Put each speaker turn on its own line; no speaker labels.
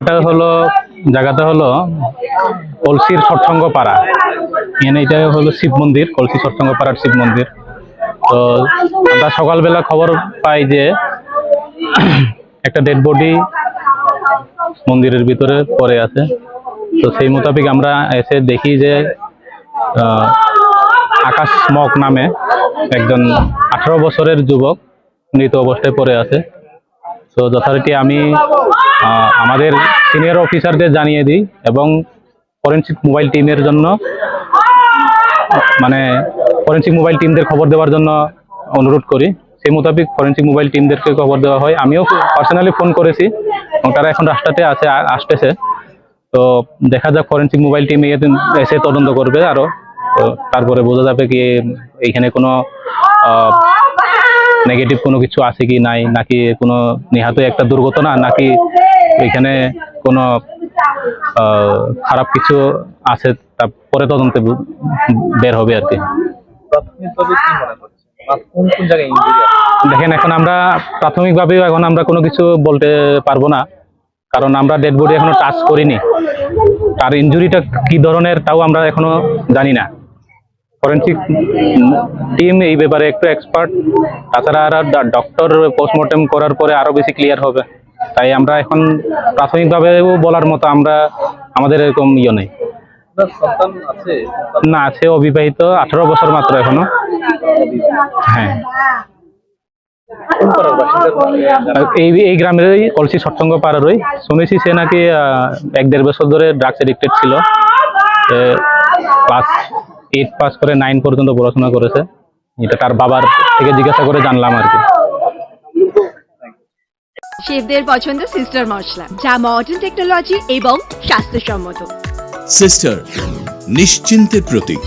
এটা হলো, জায়গাটা হলো কলসির সৎসঙ্গ পাড়া এখানে এটা হলো শিব মন্দির, কলসি সৎসঙ্গ পাড়ার শিব মন্দির। তো আমরা সকালবেলা খবর পাই যে একটা ডেড বডি মন্দিরের ভিতরে পড়ে আছে। তো সেই মোতাবেক আমরা এসে দেখি যে আকাশ স্মক নামে একজন আঠারো বছরের যুবক মৃত অবস্থায় পড়ে আছে। তো যথারীতি আমি আমাদের সিনিয়র অফিসারদের জানিয়ে দিই এবং ফরেন্সিক মোবাইল টিমের জন্য মানে ফরেন্সিক মোবাইল টিমদের খবর দেওয়ার জন্য অনুরোধ করি। সেই মোতাবেক ফরেন্সিক মোবাইল টিমদেরকে খবর দেওয়া হয়। আমিও পার্সোনালি ফোন করেছি এবং তারা এখন রাস্তাতে আছে আসতেছে। তো দেখা যাক ফরেন্সিক মোবাইল টিম এসে তদন্ত করবে আরও তারপরে বোঝা যাবে কি এইখানে কোনো নেগেটিভ কোনো কিছু আছে কি নাই নাকি কোনো নিহাত একটা দুর্ঘটনা নাকি এখানে কোনো খারাপ কিছু আছে তা পরে তদন্তে বের হবে আর কি। দেখেন এখন আমরা প্রাথমিকভাবে এখন আমরা কোনো কিছু বলতে পারব না কারণ আমরা ডেড বডি এখনও টাচ করিনি। তার ইনজুরিটা কি ধরনের তাও আমরা এখনও জানি না। ফরেন্সিক টিম এই ব্যাপারে একটু এক্সপার্ট তাছাড়া আর ডক্টর পোস্টমর্টেম করার পরে আরও বেশি ক্লিয়ার হবে। তাই আমরা এখন প্রাথমিকভাবেও বলার মতো আমরা আমাদের এরকম ইয়ে নেই। না সে অবিবাহিত আঠারো বছর মাত্র এখনও। হ্যাঁ? এই এই গ্রামেরই কলসি সৎসঙ্গ পাড়ারই। শুনেছি সে নাকি এক দেড় বছর ধরে ড্রাগস এডিক্টেড ছিল। ক্লাস এইট পাস করে নাইন পর্যন্ত পড়াশোনা করেছে। এটা তার বাবার থেকে জিজ্ঞাসা করে জানলাম আর কি।
শেফদের পছন্দ সিস্টার মশলা যা মডার্ন টেকনোলজি এবং স্বাস্থ্যসম্মত।
সিস্টার নিশ্চিন্তের প্রতীক।